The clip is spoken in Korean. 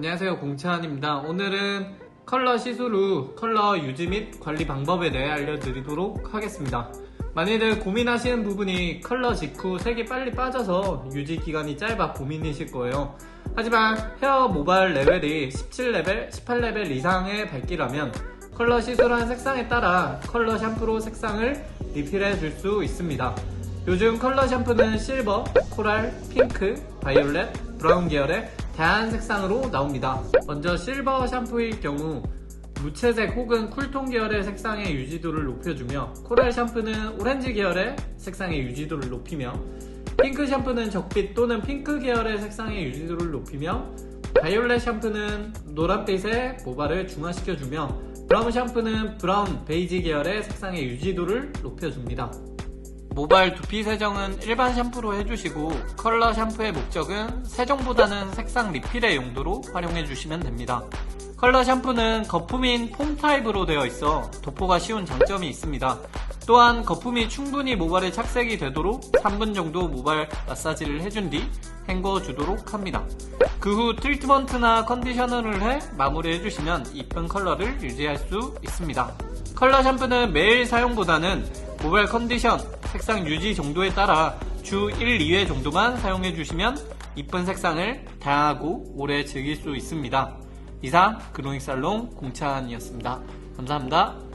안녕하세요 공찬입니다. 오늘은 컬러 시술 후 컬러 유지 및 관리 방법에 대해 알려드리도록 하겠습니다. 많이들 고민하시는 부분이 컬러 직후 색이 빨리 빠져서 유지 기간이 짧아 고민이실 거예요. 하지만 헤어 모발 레벨이 17레벨, 18레벨 이상의 밝기라면 컬러 시술한 색상에 따라 컬러 샴푸로 색상을 리필해 줄 수 있습니다. 요즘 컬러 샴푸는 실버, 코랄, 핑크, 바이올렛, 브라운 계열의 다양한 색상으로 나옵니다. 먼저 실버 샴푸일 경우 무채색 혹은 쿨톤 계열의 색상의 유지도를 높여주며 코랄 샴푸는 오렌지 계열의 색상의 유지도를 높이며 핑크 샴푸는 적빛 또는 핑크 계열의 색상의 유지도를 높이며 바이올렛 샴푸는 노란빛의 모발을 중화시켜주며 브라운 샴푸는 브라운, 베이지 계열의 색상의 유지도를 높여줍니다. 모발 두피 세정은 일반 샴푸로 해주시고 컬러 샴푸의 목적은 세정보다는 색상 리필의 용도로 활용해 주시면 됩니다. 컬러 샴푸는 거품인 폼 타입으로 되어 있어 도포가 쉬운 장점이 있습니다. 또한 거품이 충분히 모발에 착색이 되도록 3분 정도 모발 마사지를 해준 뒤 헹궈 주도록 합니다. 그 후 트리트먼트나 컨디셔너를 해 마무리해 주시면 이쁜 컬러를 유지할 수 있습니다. 컬러 샴푸는 매일 사용보다는 모발 컨디션, 색상 유지 정도에 따라 주 1, 2회 정도만 사용해 주시면 이쁜 색상을 다양하고 오래 즐길 수 있습니다. 이상 그로잉 살롱 공찬이었습니다. 감사합니다.